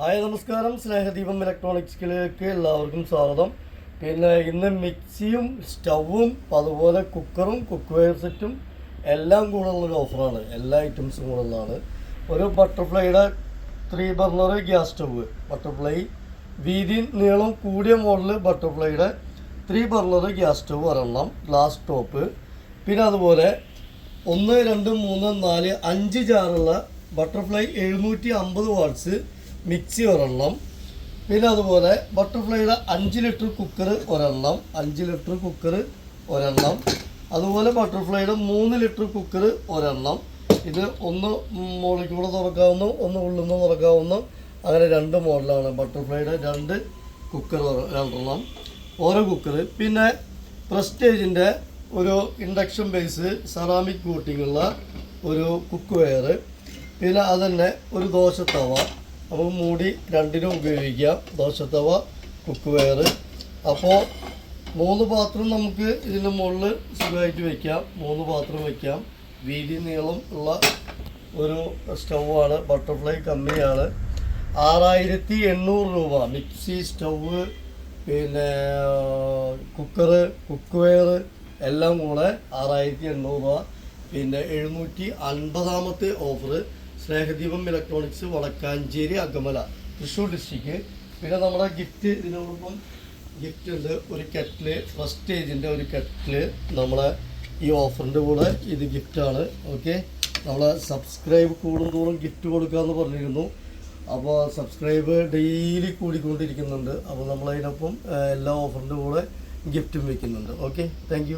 Hi നമസ്കാരം. സ്നേഹദീപം ഇലക്ട്രോണിക്സിലേക്ക് എല്ലാവർക്കും സ്വാഗതം. പിന്നെ ഇന്ന് മിക്സിയും സ്റ്റൗവും അതുപോലെ കുക്കറും കുക്ക് വെയർ സെറ്റും എല്ലാം കൂടെ ഉള്ളൊരു ഓഫറാണ്. എല്ലാ ഐറ്റംസും കൂടെ ഉള്ളതാണ് ഒരു ബട്ടർഫ്ലൈയുടെ three burner gas stove Butterfly. വീതി നീളം കൂടിയ മോഡൽ ബട്ടർഫ്ലൈയുടെ ത്രീ ബർണർ ഗ്യാസ് സ്റ്റവ് ഒരെണ്ണം ഗ്ലാസ് ടോപ്പ്. പിന്നെ അതുപോലെ ഒന്ന് രണ്ട് മൂന്ന് നാല് അഞ്ച് ജാറുള്ള ബട്ടർഫ്ലൈ എഴുന്നൂറ്റി അമ്പത് വാട്ട്സ് മിക്സി ഒരെണ്ണം. പിന്നെ അതുപോലെ ബട്ടർഫ്ലൈയുടെ അഞ്ച് ലിറ്റർ കുക്കർ ഒരെണ്ണം അഞ്ച് ലിറ്റർ കുക്കർ ഒരെണ്ണം. അതുപോലെ ബട്ടർഫ്ലൈയുടെ മൂന്ന് ലിറ്റർ കുക്കർ ഒരെണ്ണം. ഇത് ഒന്ന് മുകളിക്കൂടെ തുറക്കാവുന്ന ഒന്ന് ഉള്ളിൽ നിന്ന് തുറക്കാവുന്ന അങ്ങനെ രണ്ട് മോഡലാണ്. ബട്ടർഫ്ലൈയുടെ രണ്ട് കുക്കർ രണ്ടെണ്ണം. ഓരോ കുക്കർ പിന്നെ പ്രസ്റ്റേജിന്റെ ഒരു ഇൻഡക്ഷൻ ബേസ് സെറാമിക് കൂട്ടിങ്ങുള്ള ഒരു കുക്ക് വെയർ പിന്നെ അതന്നെ ഒരു ദോശത്തവ അപ്പോൾ മൂടി രണ്ടിനും ഉപയോഗിക്കാം. ദോശത്തവ കുക്ക് വെയർ അപ്പോൾ മൂന്ന് പാത്രം നമുക്ക് ഇതിന്റെ മുകളിൽ സുഖമായിട്ട് വെക്കാം. മൂന്ന് പാത്രം വെക്കാം. വീതി നീളം ഉള്ള ഒരു സ്റ്റൗവാണ്. ബട്ടർഫ്ലൈ കമ്പനിയാണ് ആറായിരത്തി എണ്ണൂറ് രൂപ. മിക്സി സ്റ്റൗവ് പിന്നെ കുക്കറ് കുക്ക് വെയർ എല്ലാം കൂടെ ആറായിരത്തി എണ്ണൂറ് രൂപ. പിന്നെ എഴുന്നൂറ്റി അൻപതാമത്തെ offer Snehadeepam electronics Vadakkanchery Akamala. Thrissur district പിന്നെ നമ്മുടെ ഗിഫ്റ്റ് ഇതിനോടൊപ്പം ഗിഫ്റ്റ് ഉണ്ട്. ഒരു കെറ്റിൽ സ്റ്റേജിന്റെ ഒരു കെറ്റിൽ നമ്മളെ ഈ ഓഫറിന്റെ കൂടെ ഇത് ഗിഫ്റ്റാണ് ഓക്കെ നമ്മളെ സബ്സ്ക്രൈബ് കൂടും തോറും ഗിഫ്റ്റ് കൊടുക്കാമെന്ന് പറഞ്ഞിരുന്നു അപ്പോൾ സബ്സ്ക്രൈബ് ഡെയിലി കൂടിക്കൊണ്ടിരിക്കുന്നുണ്ട്. അപ്പോൾ നമ്മളതിനൊപ്പം എല്ലാ ഓഫറിന്റെ കൂടെ ഗിഫ്റ്റും വെക്കുന്നുണ്ട്. Okay thank